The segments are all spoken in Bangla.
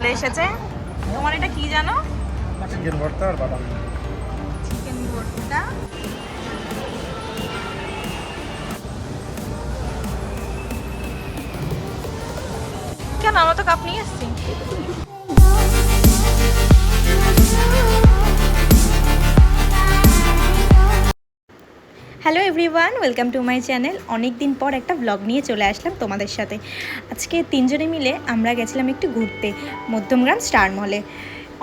চলে এসেছে। তোমার এটা কি জানো? চিকেন ভর্তা আর বাদাম। চিকেন ভর্তা। কেন আমরা তো কাপ নিয়ে এসছি। Hello everyone welcome to my channel অনেক দিন পর একটা ব্লগ নিয়ে চলে আসলাম তোমাদের সাথে। আজকে তিনজনে মিলে আমরা গেছিলাম একটু ঘুরতে, মধ্যমগ্রাম স্টার মলে।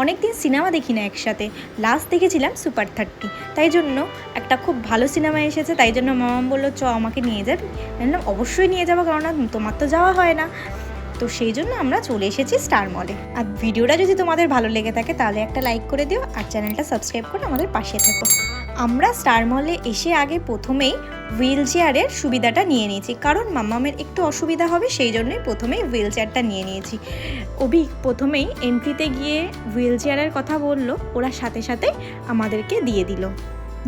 অনেক দিন সিনেমা দেখি না একসাথে। লাস্ট দেখেছিলাম সুপার থার্টি তাই জন্য একটা খুব ভালো সিনেমা এসেছে, তাই জন্য মামাম বলল, চ, আমাকে নিয়ে যাবি? বললাম, অবশ্যই নিয়ে যাব কারণ তোমার তো যাওয়া হয় না। তো সেই জন্য আমরা চলে এসেছি স্টার মলে। আর ভিডিওটা যদি তোমাদের ভালো লেগে থাকে, তাহলে একটা লাইক করে দিও, আর চ্যানেলটা সাবস্ক্রাইব করে আমাদের পাশে থাকো। আমরা স্টার মলে এসে আগে প্রথমেই হুইল চেয়ারের সুবিধাটা নিয়ে নিয়েছি। কারণ মাম্মামের একটু অসুবিধা হবে, সেই জন্যই প্রথমেই হুইল চেয়ারটা নিয়ে নিয়েছি। অভি প্রথমেই এন্ট্রিতে গিয়ে হুইল চেয়ারের কথা বলল, ওরা সাথে সাথে আমাদেরকে দিয়ে দিল।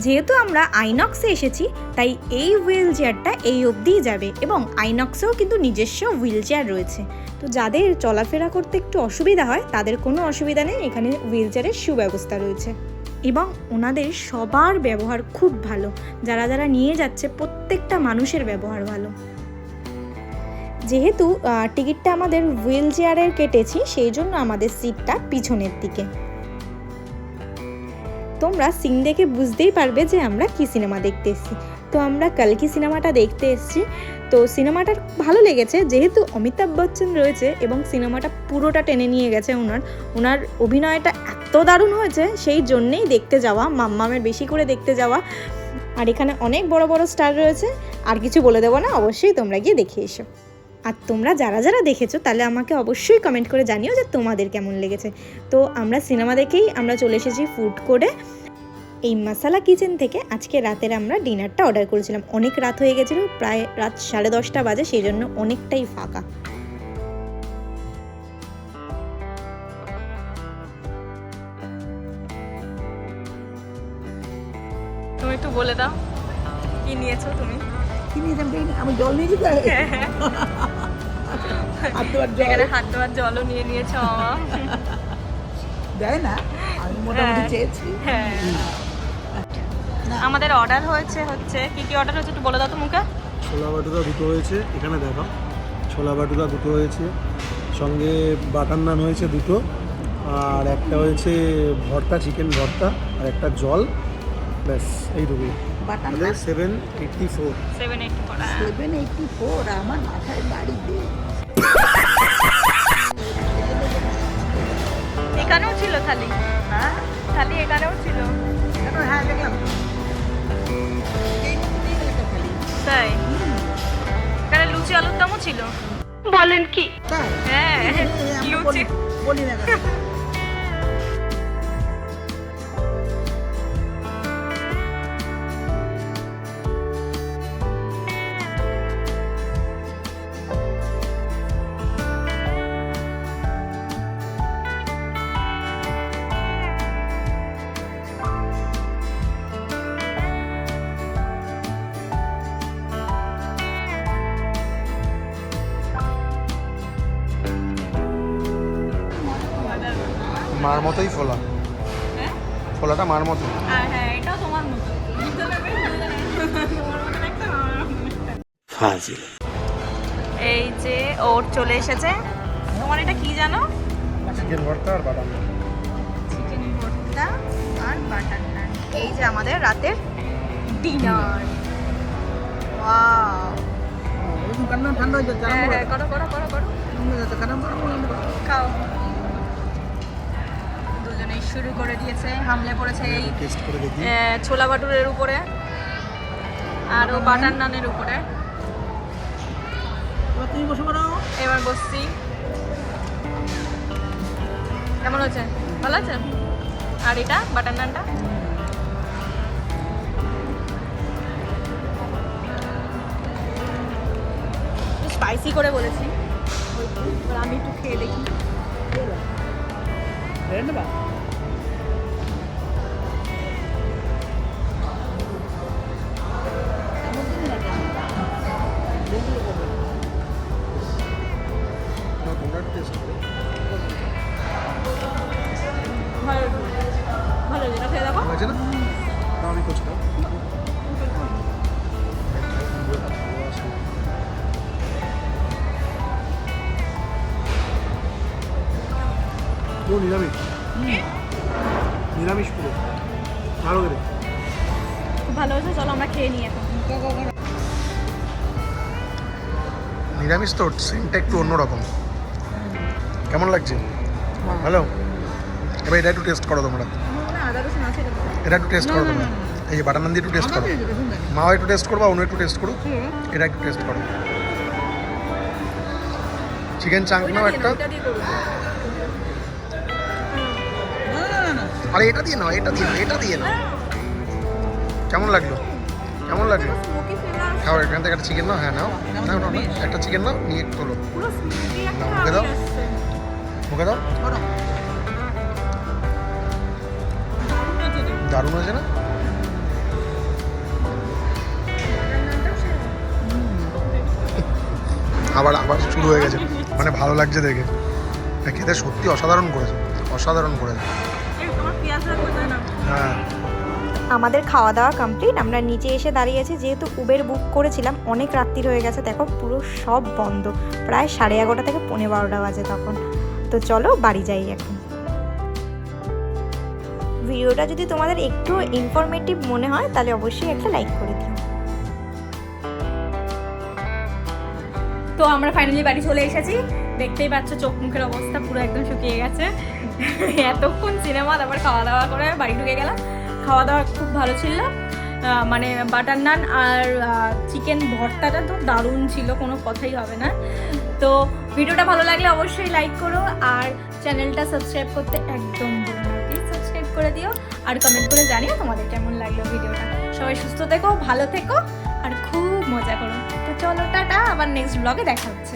যেহেতু আমরা আইনক্সে এসেছি, তাই এই হুইল চেয়ারটা এই অবধিই যাবে এবং আইনক্সেও কিন্তু নিজস্ব হুইল চেয়ার রয়েছে। তো যাদের চলাফেরা করতে একটু অসুবিধা হয়, তাদের কোনো অসুবিধা নেই, এখানে হুইল চেয়ারের সুব্যবস্থা রয়েছে। এবং ওনাদের সবার ব্যবহার খুব ভালো। যারা যারা নিয়ে যাচ্ছে, প্রত্যেকটা মানুষের ব্যবহার ভালো। যেহেতু টিকিটটা আমাদের হুইল চেয়ারের কেটেছি, সেই জন্য আমাদের সিটটা পিছনের দিকে। তোমরা সিন দেখে বুঝতেই পারবে যে আমরা কি সিনেমা দেখতে তো আমরা কালকি সিনেমাটা দেখতে এসেছি। তো সিনেমাটা ভালো লেগেছে, যেহেতু অমিতাভ বচ্চন রয়েছে এবং সিনেমাটা পুরোটা টেনে নিয়ে গেছে ওনার। ওনার অভিনয়টা এত দারুণ হয়েছে, সেই জন্যেই দেখতে যাওয়া, মাম্মামের বেশি করে দেখতে যাওয়া। আর এখানে অনেক বড় বড় স্টার রয়েছে, আর কিছু বলে দেবো না, অবশ্যই তোমরা গিয়ে দেখে এসো। আর তোমরা যারা যারা দেখেছ, তাহলে আমাকে অবশ্যই কমেন্ট করে জানিও যে তোমাদের কেমন লেগেছে। তো আমরা সিনেমা দেখেই আমরা চলে এসেছি ফুড কোর্টে এই মশালা কিচেন থেকে আজকে রাতের আমরা ডিনারটা অর্ডার করেছিলাম। অনেক রাত হয়ে গেছিল প্রায় রাত সাড়ে দশটা বাজে সেই জন্য অনেকটাই ফাঁকা। তুমি একটু বলে দাও কি নিয়েছো তুমি? কি নিয়েছিলাম আমি জল নিয়েছি তো হাত ধোয়ার জল। এখানে হাত ধোয়ার জলও নিয়ে নিয়েছো মামা। দেয় না? আমি মোটামুটি হ্যাঁ। চেয়েছি। হ্যাঁ। আমাদের অর্ডার হয়েছে হচ্ছে কি কি অর্ডার হয়েছে একটু বলে দাও তো মুখে। ছোলা বাটুরা দুটো হয়েছে এখানে দেখো ছোলা বাটুরা দুটো হয়েছে সঙ্গে বাটার নান হয়েছে দুটো আর একটা হয়েছে ভর্তা চিকেন ভর্তা আর একটা জল। ব্যাস এইটুকুই। Butter seven eighty four seven seven eighty four আমার মাথায় বাড়ি এখানেও ছিল থালি হ্যাঁ। থালি এখানেও ছিল। হ্যাঁ দেখলাম এই। তাই? এখানে লুচি আলুর দমও ছিল? বলেন কি? হ্যাঁ লুচি। বলি- বলি না মার মতোই ফোলা। হ্যাঁ? ফোলাটা মার মতো। হ্যাঁ এই যে ওর চলে এসেছে। তোমার এটা কি জানো? চিকেন ভর্তা আর বাদাম চিকেন ভর্তা আর বাটার নান। এই যে আমাদের রাতের ডিনার ওয়াও এরকম কান্না ঠান্ডা হয়ে যাচ্ছে হ্যাঁ হ্যাঁ করো করো করো করো। খাও। শুরু করে দিয়েছে হামলে পড়েছে এই ছোলা বাটুরের উপরে আর ও বাটার নানের উপরে। এবার তুমি বসে পড়ো। এবার বসছি। কেমন হচ্ছে ভালো আছে? আর এটা বাটার নানটা স্পাইসি করে বলেছি। আমি একটু খেয়ে দেখি। ধরে টেস্ট করে ভালো ভালো যেটা খেয়ে দেখো? না? আমি পুরো নিরামিষ। নিরামিষ পুরো ভালো করে। খুব ভালো হয়েছে চলো আমরা খেয়ে নিই এখন। নিরামিষ তো সেন্টটা একটু অন্যরকম। কেমন লাগছে? ভালো? এবার এটা একটু টেস্ট করো তোমরা। এটা একটু টেস্ট করো তোমরা। এই যে বাটার নান দিয়ে একটু টেস্ট করো। মাও একটু টেস্ট করব অন্য একটু টেস্ট করো। এটা একটু টেস্ট করো। চিকেন চাঙ্ক নাও একটা। আরে এটা দিয়ে নাও এটা দিয়ে নাও এটা দিয়ে নাও। কেমন লাগল? কেমন লাগল? খাও এখান থেকে একটা চিকেন নাও হ্যাঁ নাও। নাও নাও। একটা চিকেন নাও নিয়ে তোলো। নাও, মুখে দাও। মুখে দাও। দারুণ হয়েছে না? আবার আবার শুরু হয়ে গেছে। মানে ভালো লাগছে দেখে। খেতে সত্যি অসাধারণ করেছে। অসাধারণ করেছে। হ্যাঁ। আমাদের খাওয়া দাওয়া কমপ্লিট আমরা নিচে এসে দাঁড়িয়েছি যেহেতু উবের বুক করেছিলাম, অনেক রাত্রির হয়ে গেছে। দেখো, পুরো সব বন্ধ। প্রায় সাড়ে এগারোটা থেকে পনেরো বারোটা বাজে তখন। তো চলো বাড়ি যাই এখন। ভিডিওটা যদি তোমাদের একটু ইনফরমেটিভ মনে হয়, তাহলে অবশ্যই একটা লাইক করে দিও। তো আমরা ফাইনালি বাড়ি চলে এসেছি। দেখতেই পাচ্ছ চোখ মুখের অবস্থা পুরো একদম শুকিয়ে গেছে। এতক্ষণ সিনেমা তারপর খাওয়া দাওয়া করে বাড়ি ঢুকে গেলাম। খাওয়া দাওয়া খুব ভালো ছিল। মানে বাটার নান আর চিকেন ভর্তাটা তো দারুণ ছিল, কোনো কথাই হবে না। তো ভিডিওটা ভালো লাগলে অবশ্যই লাইক করো আর চ্যানেলটা সাবস্ক্রাইব করতে একদম প্লিজ সাবস্ক্রাইব করে দিও। আর কমেন্ট করে জানিও তোমাদের কেমন লাগল ভিডিওটা। সবাই সুস্থ থেকো, ভালো থেকো, আর খুব মজা করো। তো চলো, টাটা, আবার নেক্সট ব্লগে দেখা হচ্ছে।